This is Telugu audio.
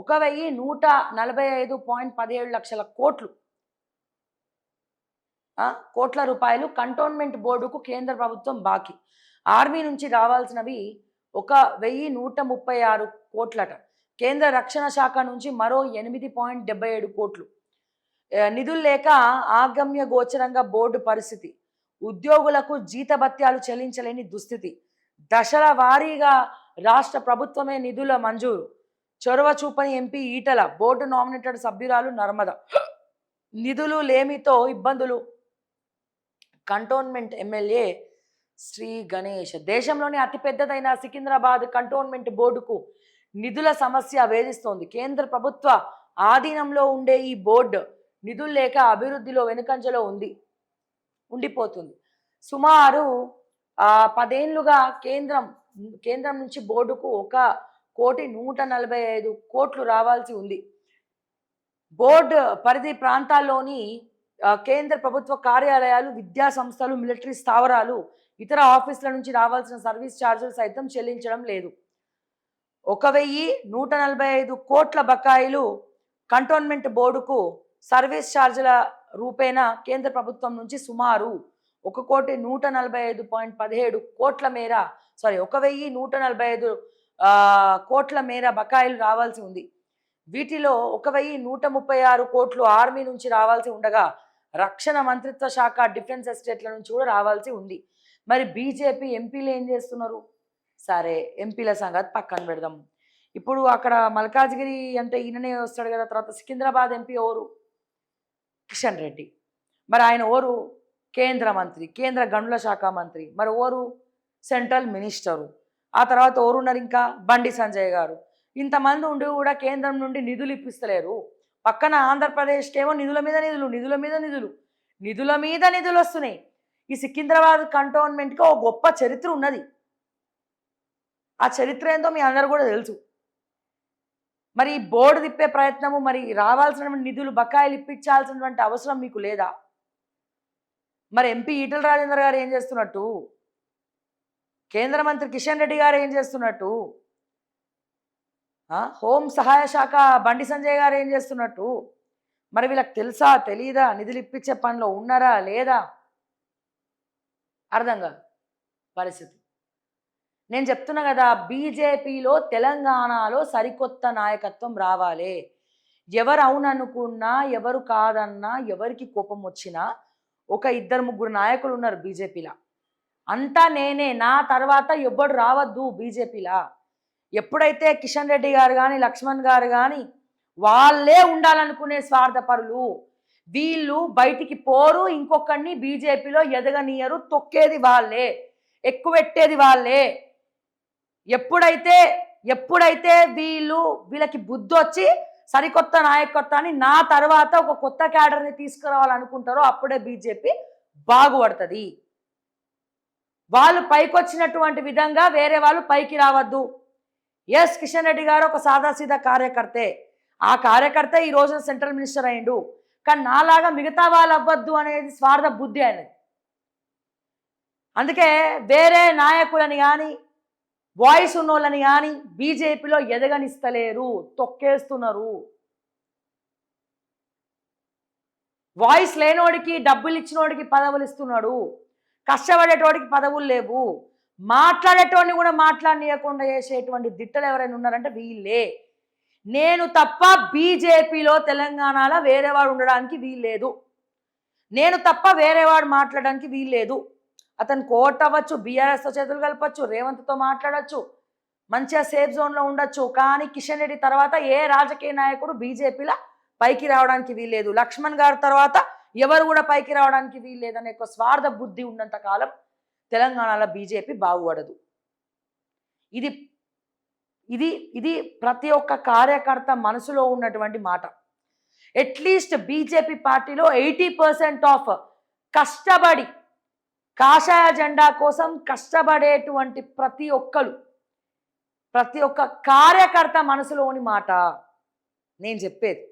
ఒక వెయ్యి నూట నలభై ఐదు పాయింట్ పదిహేడు లక్షల కోట్లు. కోట్ల రూపాయలు కంటోన్మెంట్ బోర్డుకు కేంద్ర ప్రభుత్వం బాకీ. ఆర్మీ నుంచి రావాల్సినవి ఒక వెయ్యి నూట ముప్పై ఆరు కోట్లట. కేంద్ర రక్షణ శాఖ నుంచి మరో ఎనిమిది పాయింట్ డెబ్బై ఏడు కోట్లు. నిధులు లేక ఆగమ్య గోచరంగా బోర్డు పరిస్థితి. ఉద్యోగులకు జీతభత్యాలు చెల్లించలేని దుస్థితి. దశల వారీగా రాష్ట్ర ప్రభుత్వమే నిధుల మంజూరు. చొరవ చూపని ఎంపీ ఈటల బోర్డు నామినేటెడ్ సభ్యురాలు నర్మద. నిధులు లేమితో ఇబ్బందులు. Cantonment MLA Shri Ganesh. దేశంలోని అతిపెద్దదైన సికింద్రాబాద్ కంటోన్మెంట్ బోర్డుకు నిధుల సమస్య వేధిస్తోంది. కేంద్ర ప్రభుత్వ ఆధీనంలో ఉండే ఈ బోర్డు నిధులు లేక అభివృద్ధిలో వెనుకంజలో ఉంది ఉండిపోతుంది. సుమారు పదేళ్ళుగా కేంద్రం కేంద్రం నుంచి బోర్డుకు ఒక కోటి నూట నలభై ఐదు కోట్లు రావాల్సి ఉంది. బోర్డు పరిధి ప్రాంతాల్లోని కేంద్ర ప్రభుత్వ కార్యాలయాలు విద్యా సంస్థలు మిలిటరీ స్థావరాలు ఇతర ఆఫీసుల నుంచి రావాల్సిన సర్వీస్ ఛార్జీలు సైతం చెల్లించడం లేదు. ఒక వెయ్యి నూట నలభై ఐదు కోట్ల బకాయిలు కంటోన్మెంట్ బోర్డుకు సర్వీస్ ఛార్జీల రూపేణా కేంద్ర ప్రభుత్వం నుంచి సుమారు ఒక కోటి నూట నలభై ఐదు పాయింట్ పదిహేడు కోట్ల మేర సారీ ఒక వెయ్యి నూట నలభై ఐదు కోట్ల మేర బకాయిలు రావాల్సి ఉంది. వీటిలో ఒక వెయ్యి నూట ముప్పై ఆరు కోట్లు ఆర్మీ నుంచి రావాల్సి ఉండగా రక్షణ మంత్రిత్వ శాఖ డిఫెన్స్ ఎస్టేట్ల నుంచి కూడా రావాల్సి ఉంది. మరి బీజేపీ ఎంపీలు ఏం చేస్తున్నారు? సరే ఎంపీల సంగతి పక్కన పెడదాం. ఇప్పుడు అక్కడ మల్కాజ్గిరి అంటే ఈయననే వస్తాడు కదా తర్వాత సికింద్రాబాద్ ఎంపీ ఓరు కిషన్ రెడ్డి. మరి ఆయన ఓరు కేంద్ర మంత్రి కేంద్ర గనుల శాఖ మంత్రి. మరి ఓరు సెంట్రల్ మినిస్టరు. ఆ తర్వాత ఎవరున్నారు ఇంకా బండి సంజయ్ గారు. ఇంతమంది ఉండి కూడా కేంద్రం నుండి నిధులు ఇప్పిస్తలేరు. పక్కన ఆంధ్రప్రదేశ్కి ఏమో నిధుల మీద నిధులు నిధుల మీద నిధులు నిధుల మీద నిధులు వస్తున్నాయి. ఈ సికింద్రాబాద్ కంటోన్మెంట్కి ఒక గొప్ప చరిత్ర ఉన్నది. ఆ చరిత్ర ఏందో మీ అందరు కూడా తెలుసు. మరి బోర్డు తిప్పే ప్రయత్నము మరి రావాల్సిన నిధులు బకాయిలు ఇప్పించాల్సినటువంటి అవసరం మీకు లేదా? మరి ఎంపీ ఈటల రాజేందర్ గారు ఏం చేస్తున్నట్టు? కేంద్ర మంత్రి కిషన్ రెడ్డి గారు ఏం చేస్తున్నట్టు? హోం సహాయ శాఖ బండి సంజయ్ గారు ఏం చేస్తున్నట్టు? మరి వీళ్ళకి తెలుసా తెలీదా? నిధులు ఇప్పించే పనిలో ఉన్నారా లేదా? అర్థం కాదు. పరిస్థితి. నేను చెప్తున్నా కదా బీజేపీలో తెలంగాణలో సరికొత్త నాయకత్వం రావాలి. ఎవరు అవుననుకున్నా ఎవరు కాదన్నా ఎవరికి కోపం వచ్చినా ఒక ఇద్దరు ముగ్గురు నాయకులు ఉన్నారు బీజేపీలో. అంతా నేనే నా తర్వాత ఎవ్వడు రావద్దు బీజేపీలా. ఎప్పుడైతే కిషన్ రెడ్డి గారు కానీ లక్ష్మణ్ గారు కానీ వాళ్ళే ఉండాలనుకునే స్వార్థపరులు వీళ్ళు బయటికి పోరు ఇంకొకరిని బీజేపీలో ఎదగనీయరు తొక్కేది వాళ్ళే ఎక్కువెట్టేది వాళ్ళే. ఎప్పుడైతే ఎప్పుడైతే వీళ్ళు వీళ్ళకి బుద్ధి వచ్చి సరికొత్త నాయకత్వాన్ని నా తర్వాత ఒక కొత్త క్యాడర్ని తీసుకురావాలనుకుంటారో అప్పుడే బీజేపీ బాగుపడుతుంది. వాళ్ళు పైకొచ్చినటువంటి విధంగా వేరే వాళ్ళు పైకి రావద్దు. ఎస్ కిషన్ రెడ్డి గారు ఒక సాదాసీదా కార్యకర్తే. ఆ కార్యకర్త ఈ రోజున సెంట్రల్ మినిస్టర్ అయ్యిండు కానీ నాలాగా మిగతా వాళ్ళు అవ్వద్దు అనేది స్వార్థ బుద్ధి అనేది అందుకే వేరే నాయకులని కానీ వాయిస్ ఉన్నోళ్ళని కానీ బీజేపీలో ఎదగనిస్తలేరు తొక్కేస్తున్నారు. వాయిస్ లేనోడికి డబ్బులు ఇచ్చినోడికి పదవులు ఇస్తున్నాడు కష్టపడేటోడికి పదవులు లేవు. మాట్లాడేటోడిని కూడా మాట్లాడనీయకుండా చేసేటువంటి దిట్టలు ఎవరైనా ఉన్నారంటే వీళ్ళే. నేను తప్ప బీజేపీలో తెలంగాణలో వేరేవాడు ఉండడానికి వీల్లేదు. నేను తప్ప వేరేవాడు మాట్లాడడానికి వీల్లేదు. అతను కోర్ట్ అవ్వచ్చు బీఆర్ఎస్తో చేతులు కలపచ్చు రేవంత్తో మాట్లాడచ్చు మంచిగా సేఫ్ జోన్లో ఉండొచ్చు. కానీ కిషన్ రెడ్డి తర్వాత ఏ రాజకీయ నాయకుడు బీజేపీలో పైకి రావడానికి వీల్లేదు. లక్ష్మణ్ గారి తర్వాత ఎవరు కూడా పైకి రావడానికి వీల్లేదనే ఒక స్వార్థ బుద్ధి ఉన్నంత కాలం తెలంగాణలో బీజేపీ బాగుపడదు. ఇది ఇది ఇది ప్రతి ఒక్క కార్యకర్త మనసులో ఉన్నటువంటి మాట. అట్లీస్ట్ బీజేపీ పార్టీలో ఎయిటీ పర్సెంట్ ఆఫ్ కష్టపడి కాషాయ జెండా కోసం కష్టపడేటువంటి ప్రతి ఒక్కరు ప్రతి ఒక్క కార్యకర్త మనసులోని మాట నేను చెప్పేది.